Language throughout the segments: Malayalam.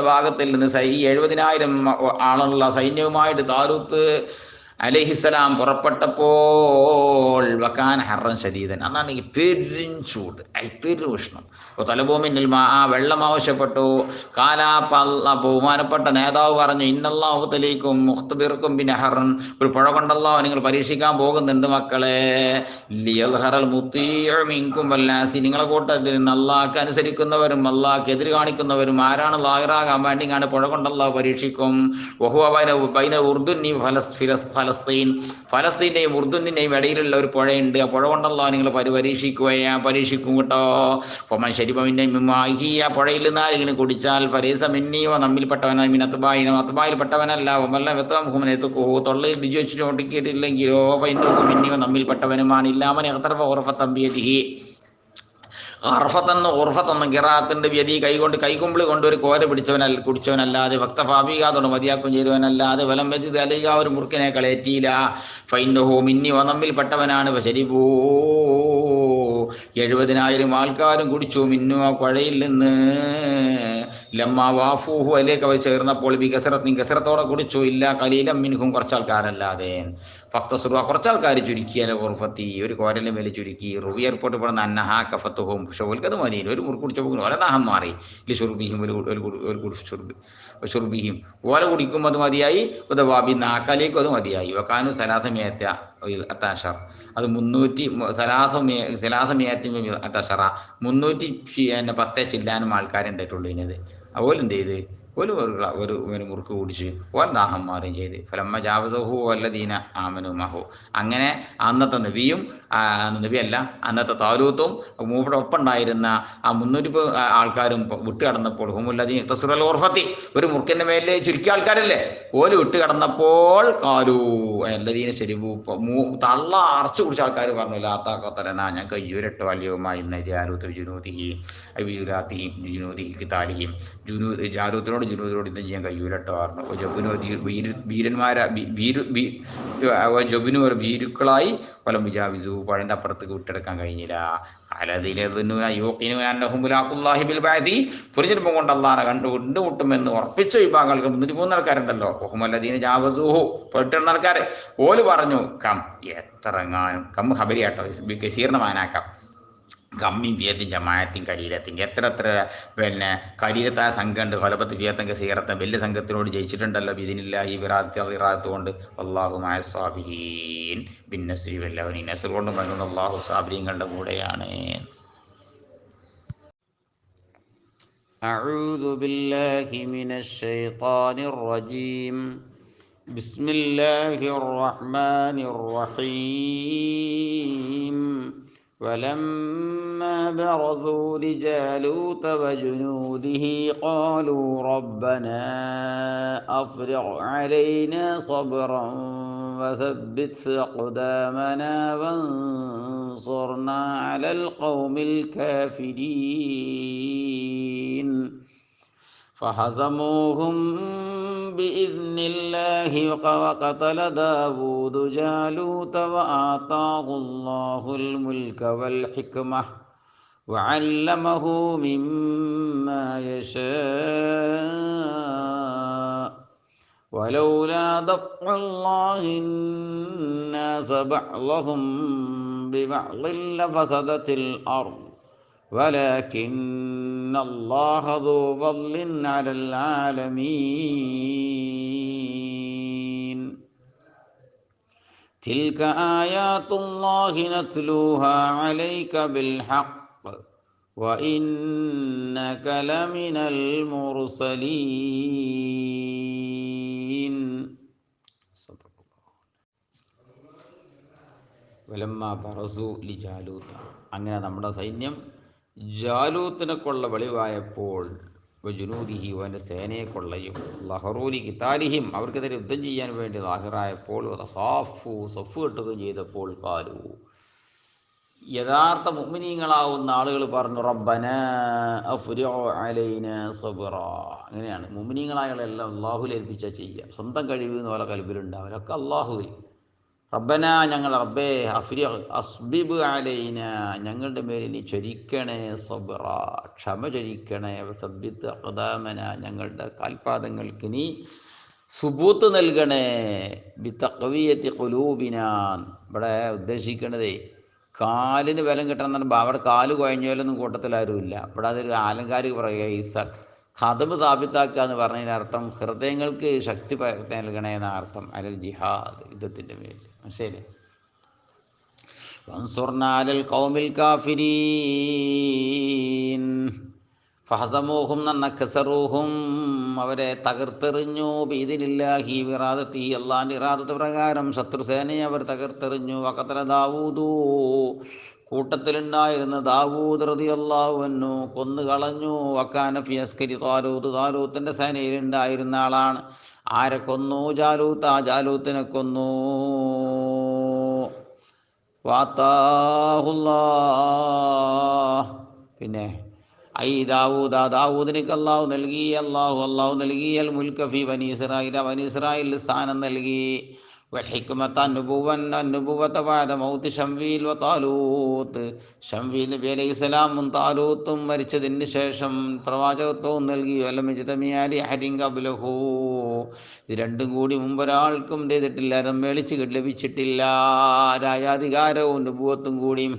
ഭാഗത്തിൽ നിന്ന് സൈ എഴുപതിനായിരം ആളുള്ള സൈന്യവുമായിട്ട് താലൂത്ത് അലഹിസലാം പുറപ്പെട്ടപ്പോൾ വക്കാൻ ഹറൻ ശരീരൻ അന്നാണ് ഈ പെരും ചൂട് ഐ പെരും ഉഷ്ണം അപ്പോൾ തലഭൂമിന്നിൽ ആ വെള്ളം ആവശ്യപ്പെട്ടു. കാലാ പല്ല ബഹുമാനപ്പെട്ട നേതാവ് പറഞ്ഞു ഇന്നല്ലാഹു തലീക്കും മുഖ്തബിർക്കും പിന്നെ ഹറൻ. ഒരു പുഴ കൊണ്ടല്ലോ നിങ്ങൾ പരീക്ഷിക്കാൻ പോകുന്നുണ്ട് മക്കളെ. ലിയൽഹറൽ മുത്തീമിങ്കും വല്ലാസി. നിങ്ങളെ കൂട്ടത്തിൽ അള്ളാഹ്ക്ക് അനുസരിക്കുന്നവരും അള്ളാഹ്ക്ക് എതിര് കാണിക്കുന്നവരും ആരാണ് ലാഹിറാകാൻ വേണ്ടി ഞാൻ പുഴ കൊണ്ടല്ലോ പരീക്ഷിക്കും? വഹുവ ബൈന ഫലസ് ഫിലസ് ഫലസ്തീൻ. ഫലസ്തീന്റെയും ഉർദുവിന്റെയും ഇടയിലുള്ള ഒരു പുഴയുണ്ട്. ആ പുഴ കൊണ്ടല്ലോ നിങ്ങൾ പരിപരീക്ഷിക്കുകയാ പരീക്ഷിക്കും കേട്ടോ. പൊമൻ ശരിപമിന്റെ മിമ്മാഹി ആ പുഴയിൽ നിന്ന് ആരെങ്കിലും കുടിച്ചാൽ ഫരീസ മിന്നിയോ നമ്മിൽപ്പെട്ടവനായി അത്ബായിൽ പെട്ടവനല്ല ഒമല്ല വ്യക്തമുഹമ്മനെത്തുക്കോ തൊള്ളയിൽ ബിജു വെച്ച് ചോട്ടിക്കിട്ടില്ലെങ്കിലോ പൈന്റെ മിന്നിയോ നമ്മിൽപ്പെട്ടവനുമാണ് ഇല്ലാമൻ എഹത്തറഫ ഉറഫത്തമ്പിയതിഹി അർഫത്തെന്ന് ഉർഫത്തെന്ന് ഗിറാത്തിന്റെ വ്യതി കൈകൊണ്ട് കൈകുമ്പിളി കൊണ്ട് ഒരു കോര പിടിച്ചവനല്ല കുടിച്ചവനല്ലാതെ ഭക്തഭാപികാതോട് മതിയാക്കും ചെയ്തവനല്ലാതെ വലം വെച്ച് അല്ലെങ്കിൽ ഒരു മുറുക്കിനെ കളയറ്റിയില്ല ഫൈൻഡഹോ മിന്നി ഒന്നമ്മിൽപ്പെട്ടവനാണ് ശരിപൂ എഴുപതിനായിരം ആൾക്കാരും കുടിച്ചു. മിന്നു ആ കുഴയിൽ നിന്ന്. ലമ്മ വാഫൂഹു അതിലേക്ക് അവർ ചേർന്നപ്പോൾ വികസരത്തിന് കസരത്തോടെ കുടിച്ചു. ഇല്ല കലീലം മിൻഹും കുറച്ചാൾക്കാരല്ലാതെ. ഭക്തസുറ കുറച്ചാൾക്കാർ ചുരുക്കിയാൽ ഉറഫത്തി ഒരു കോരലിന് മേലെ ചുരുക്കി റുവി എയർപോർട്ട് പെടുന്ന അന്നഹാ കഫത്തുഹും പക്ഷെ ഓൽക്കത് മതിയില്ല ഒരു മുറുക്ക് കുടിച്ച പോകുന്നു ഓല ദാഹം മാറി. ഇല്ല ഷുർബിഹിം ഒരു ഒരു കുടി- ഒരു കുടി ഷുർബി ഷുർബിഹിം. ഓല കുടിക്കുമ്പോൾ അത് മതിയായി ഉദവാബി നാക്കാലേക്കും അത് മതിയായി. വക്കാനു സലാസമേത്ത അത്താഷർ. അത് മുന്നൂറ്റി സലാസമേ സലാസമേത്തി അത്താഷറ. മുന്നൂറ്റി പിന്നെ പത്തേ ചില്ലാനും ആൾക്കാരുണ്ടായിട്ടുള്ളൂ ഇതിനത് അതുപോലെ എന്ത് ചെയ്ത്? ഒരു ഒരു ഒരു മുറുക്ക് കുടിച്ച്. ഓൻ ദാഹം മാറുകയും ചെയ്ത്. ഫലമ്മ ജാവസഹു വല്ലദീന ആമനു മഹു. അങ്ങനെ അന്നത്തെ നബിയും നബിയല്ല അന്നത്തെ താലൂത്തും മൂപ്പടെ ഒപ്പുണ്ടായിരുന്ന ആ മുന്നൂറ്റി പ- ആൾക്കാരും വിട്ടുകടന്നപ്പോൾ വിട്ട് കടന്നപ്പോൾ ഹുമുല്ലദീൻ തസുറൽ ഓർഫത്തി ഒരു മുറുക്കിന്റെ മേലെ ചുരുക്കിയ ആൾക്കാരല്ലേ? ഓൽ വിട്ടുകടന്നപ്പോൾ കാലു എല്ലാദീന ശരിവു തള്ള അറച്ചു കുടിച്ച ആൾക്കാർ പറഞ്ഞു ലാത്താക്കത്തരന ഞാൻ കയ്യൂരട്ടോ വലിയവുമായി ജാരൂത്ത് ജുനൂതിഹി അബിജുരാത്തിഹിം ജുനൂതിഹി താലിഹിം ജുനൂ ജാലൂത്തിനോട് ജുനൂദിനോട് ഇന്നും ചെയ്യാൻ കയ്യൂരട്ടോ പറഞ്ഞു ജബുനു വീര വീരന്മാരെ വീരു ഭീരു ബി- ഒരു ഭീരുക്കളായി ഫലം വിജാവിസു പഴന്റെ അപ്പുറത്തേക്ക് വിട്ടെടുക്കാൻ കഴിഞ്ഞില്ല. പുരിചെരുപ്പം കൊണ്ട് അള്ളാനെ കണ്ടു കണ്ടുമുട്ടുമെന്ന് ഉറപ്പിച്ച വിഭാഗങ്ങൾക്ക് മുന്നൂറ്റി മൂന്ന് ആൾക്കാരുണ്ടല്ലോ. ഒഹുമല്ലദീന ജാവസൂഹു. പെട്ടെണ്ണ ആൾക്കാർ ഓൽ പറഞ്ഞു കം എത്രങ്ങാനും കം ഹബരിയാട്ടോ കസീറിന് മാനാക്കാം. കമ്മി ഫിയത്തിൻ ജമായത്തിൻ കലീലത്തിൻ എത്ര എത്ര പിന്നെ കലീലത്തായ സംഘമുണ്ട് കൊലപ്പത്ത് ഫിയത്തൻ കസീറത്തൻ വലിയ സംഘത്തിനോട് ജയിച്ചിട്ടുണ്ടല്ലോ ഇതിനില്ല ഈ വിറാത്ത് വിറാത്ത് കൊണ്ട് അള്ളാഹുമായ സ്വാബിരീൻ ബിൻ നസ്രി വല്ലവനി നസർ കൊണ്ട് പറയുന്നത് അള്ളാഹു സ്വാബിരീങ്ങളുടെ കൂടെയാണ് أعوذ بالله من الشيطان الرجيم بسم الله الرحمن الرحيم ولما برزوا لجالوت وجنوده قالوا ربنا أفرغ علينا صبرا وثبت أقدامنا وانصرنا على القوم الكافرين. فهزموهم بإذن الله وقتل داود جالوت وآتاه الله الملك والحكمة وعلمه مما يشاء. ولولا دفع الله الناس بعضهم ببعض لفسدت الأرض. ولكن الله ذو فضل على العالمين تلك آيات الله نتلوها عليك بالحق وإنك لمن المرسلين صدق الله വലമ്മ ബറസു ലി ജാലൂത്ത അങ്ങനെ നമ്മുടെ സൈന്യം ജാലൂത്തിനെ കൊള്ള വെളിവായപ്പോൾ ജുനൂദിഹി അവന്റെ സേനയെ കൊള്ളയും ലഹറൂലി കിതാലിഹിം അവർക്കെതിരെ യുദ്ധം ചെയ്യാൻ വേണ്ടി ലാഹിറായപ്പോൾ സാഫു സഫ് കെട്ടുകയും ചെയ്തപ്പോൾ കാലു യഥാർത്ഥ മുമിനീങ്ങളാവുന്ന ആളുകൾ പറഞ്ഞു റബ്ബന അലൈന അങ്ങനെയാണ്. മുമിനീങ്ങളായുള്ള എല്ലാം അള്ളാഹുലേൽപ്പിച്ചാൽ ചെയ്യുക സ്വന്തം കഴിവ് എന്ന് പോലെ കൽബിലുണ്ടാവില്ല ഒക്കെ അള്ളാഹുവിൽ റബ്ബന ഞങ്ങൾ റബ്ബേ അഫ്രി അസ്ബിബ് അലൈന ഞങ്ങളുടെ മേലിൽ നീ ചൊരിക്കണേ സബ്റ ക്ഷമ ചൊരിക്കണേ സബ്ബിത്ത് അഖദാമന ഞങ്ങളുടെ കാൽപാദങ്ങൾക്ക് നീ സുബൂത്ത് നൽകണേ ബി തഖവിയത്തി കുലൂബിനാൻ ഇവിടെ ഉദ്ദേശിക്കണതേ കാലിന് ബലം കിട്ടണം എന്നാണ്. അവിടെ കാൽ കുഴഞ്ഞാലൊന്നും കൂട്ടത്തിലാരുമില്ല. ഇവിടെ അതൊരു ആലങ്കാരിക പറയുക ഈ സ ഖദബ് സ്ഥാപിത്താക്കുക എന്ന് പറഞ്ഞതിന്റെ അർത്ഥം ഹൃദയങ്ങൾക്ക് ശക്തി നൽകണേ എന്ന അർത്ഥം. അലൽ ജിഹാദ് യുദ്ധത്തിന്റെ പേര് ശരി വൻസുർനാലൽ കൗമിൽ കാഫിരീൻ. ഫഹസമൂഹും നന്നക്കസറൂഹും അവരെ തകർത്തെറിഞ്ഞു. ബീദിലില്ലാഹി വിറാദത്തി അള്ളാന്റെ ഇറാദത്ത് പ്രകാരം ശത്രുസേനയെ അവർ തകർത്തെറിഞ്ഞു. വക്കത്തല ദാവൂദു കൂട്ടത്തിലുണ്ടായിരുന്ന ദാവൂദ് റതി അള്ളാഹുവന്നു കൊന്നു കളഞ്ഞു. വക്കാന ഫിയസ്കരി താലൂത്ത് താലൂത്തിന്റെ സേനയിലുണ്ടായിരുന്ന ആളാണ്. ആരെ കൊന്നു? ജാലൂത്ത് ആ ജാലൂത്തിനെ കൊന്നു. വാത്താഹുല്ലാ പിന്നെ ഐ ദാവൂദ് ആ ദാവൂദിനിക്ക് അള്ളാഹു നൽകി അള്ളാഹു അള്ളാഹു നൽകിയൽ മുൽക്കഫി വനീസ്രായിൽ വനീസ്രായിൽ സ്ഥാനം നൽകി. വഹിക്കുമത്ത് അനുഭവൻ അനുഭവത്തെ വാദ موت شمويل وطالوت ഷംവീൽ നബി അലൈഹി സ്വലാമും താലൂത്തും മരിച്ചതിന് ശേഷം പ്രവാചകത്വവും നൽകി. വല്ലമിജിതമിയാലി ഹരിം കബുലഹൂ ഇത് രണ്ടും കൂടി മുമ്പൊരാൾക്കും ചെയ്തിട്ടില്ല. മേളിച്ച് ലഭിച്ചിട്ടില്ല. രാജാധികാരവും നുപൂവത്തും കൂടിയും.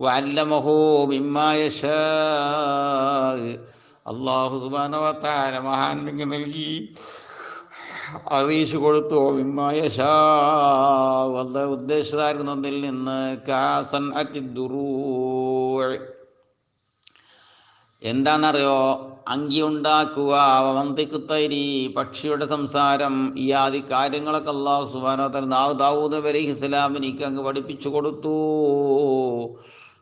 വല്ലമഹോ മിമ്മായ അള്ളാഹു സുബാനവത്താര മഹാന്മയ്ക്ക് നൽകി. അറിയിച്ചു കൊടുത്തു വല്ല ഉദ്ദേശിതായിരുന്നതിൽ നിന്ന് കാസൻ എന്താണെന്നറിയോ? അങ്കി ഉണ്ടാക്കുക വന്തിക്കുത്തൈരി പക്ഷിയുടെ സംസാരം ഈ ആദി കാര്യങ്ങളൊക്കെ അള്ളാഹു സുബാനോ തന്നെ ദാവൂദ് അലി ഇസ്ലാമിനിക്ക് അങ്ങ് പഠിപ്പിച്ചു കൊടുത്തു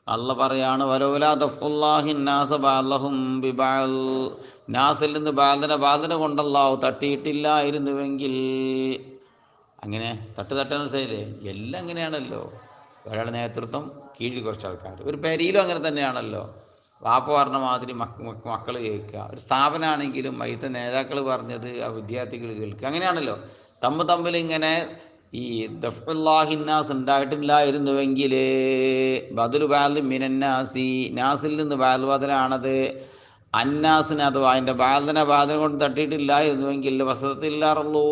അല്ല പറയാണ് നാസിൽ നിന്ന് ബാലന ബാലനെ കൊണ്ടല്ലാഹു തട്ടിയിട്ടില്ലായിരുന്നുവെങ്കിൽ അങ്ങനെ തട്ട് തട്ടാൻ മനസ്സിലായില്ലേ എല്ലാം അങ്ങനെയാണല്ലോ. ഒരാളുടെ നേതൃത്വം കീഴിൽ കുറച്ച് ആൾക്കാർ ഒരു പെരിയിലും അങ്ങനെ തന്നെയാണല്ലോ. വാപ്പ പറഞ്ഞ മാതിരി മക്ക മക്കൾ കേൾക്കുക. ഒരു സ്ഥാപനമാണെങ്കിലും അതിലത്തെ നേതാക്കൾ പറഞ്ഞത് ആ വിദ്യാർത്ഥികൾ കേൾക്കുക. അങ്ങനെയാണല്ലോ. തമ്മ് തമ്മിൽ ഇങ്ങനെ ഈ ദഫുല്ലാഹിന്നാസ് ഉണ്ടായിട്ടില്ലായിരുന്നുവെങ്കിൽ ബദുൽ ബാൽ മിനന്നാസി നാസിൽ നിന്ന് ബാൽ ബദലാണത്. അന്നാസിന് അഥവാ അതിന്റെ ബാലനെ ബാധന കൊണ്ട് തട്ടിയിട്ടില്ലായിരുന്നുവെങ്കിൽ വസതത്തില്ലാറുള്ളൂ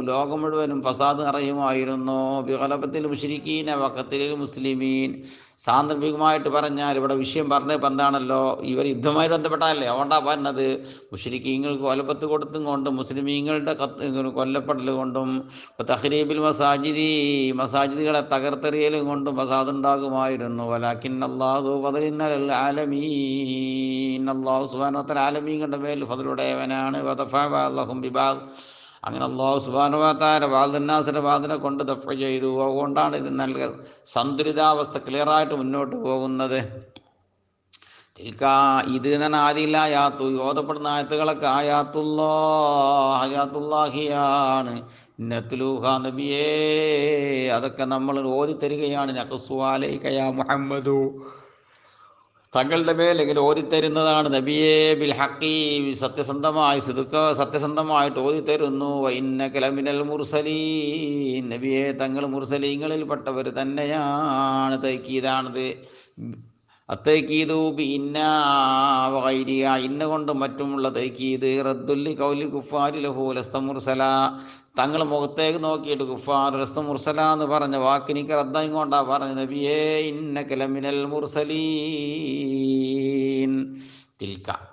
ലോകം മുഴുവനും ഫസാദ് നിറയുമായിരുന്നു. ബിഹലപത്തിൽ മുഷരിക്കീന വക്കത്തിൽ മുസ്ലിമീൻ. സാന്ദർഭികമായിട്ട് പറഞ്ഞാൽ ഇവിടെ വിഷയം പറഞ്ഞപ്പോൾ എന്താണല്ലോ ഇവർ യുദ്ധമായി ബന്ധപ്പെട്ടാലല്ലേ? അതുകൊണ്ടാണ് പറഞ്ഞത്. മുഷരിക്കീങ്ങൾക്ക് കൊലപ്പത്ത് കൊടുത്തും കൊണ്ടും മുസ്ലിമീങ്ങളുടെ കത്ത് കൊല്ലപ്പെടൽ കൊണ്ടും തഹ്രീബിൽ മസാജിദി മസാജിദുകളെ തകർത്തെറിയലും കൊണ്ടും മസാദ് ഉണ്ടാകുമായിരുന്നു വലാക്കിൻ അള്ളാഹു ഫതലിന്നൽ ആലമീൻ അള്ളാഹു ആലമീങ്ങളുടെ മേൽ ഫതലുടയവനാണ് വതഫാഹും ബിബാദ്. അങ്ങനെ അള്ളാഹു സുബാനുവാത്താര വാൽദന്നാസിന്റെ വാദിനെ കൊണ്ട് ദഫ ചെയ്തു. അതുകൊണ്ടാണ് ഇത് നല്ല സന്തുലിതാവസ്ഥ ക്ലിയറായിട്ട് മുന്നോട്ട് പോകുന്നത്. തിൽക്കാ ഇത് തന്നെ ആരില്ല യാത്തു ഓതപ്പെടുന്ന ആയത്തുകളൊക്കെ ആയാത്തുല്ലോ ഹയാത്തുല്ലാഹിയാണ് നത്തുലൂഹ നബിയേ അതൊക്കെ നമ്മൾ ഓതിത്തരികയാണ്. കയാ മുഹമ്മദു. തങ്ങളുടെ മേലെങ്കിൽ ഓതിത്തരുന്നതാണ് നബിയെ ബിൽ ഹക്കി സത്യസന്ധമായി സുതുക്ക സത്യസന്ധമായിട്ട് ഓതിത്തരുന്നു. വൈന്ന കലമിനൽ മുർസലീൻ. നബിയെ തങ്ങൾ മുർസലീങ്ങളിൽപ്പെട്ടവർ തന്നെയാണ്. തൈക്കീതാണത് അത്തേക്കീതു ഇന്ന ഇന്ന കൊണ്ടും മറ്റുമുള്ള തേക്കീത് റദ്ദുല്ലി കൗലി കുഫാരി ലഹു ലസ്തമുർസല തങ്ങൾ മുഖത്തേക്ക് നോക്കിയിട്ട് കുഫാർ ലസ്തമുർസല എന്ന് പറഞ്ഞ വാക്കിനിക്ക് റദ്ദം കൊണ്ടാ പറഞ്ഞ നബിയേ ഇന്ന കലമിനൽ മുർസലീൻ. തിൽക്ക.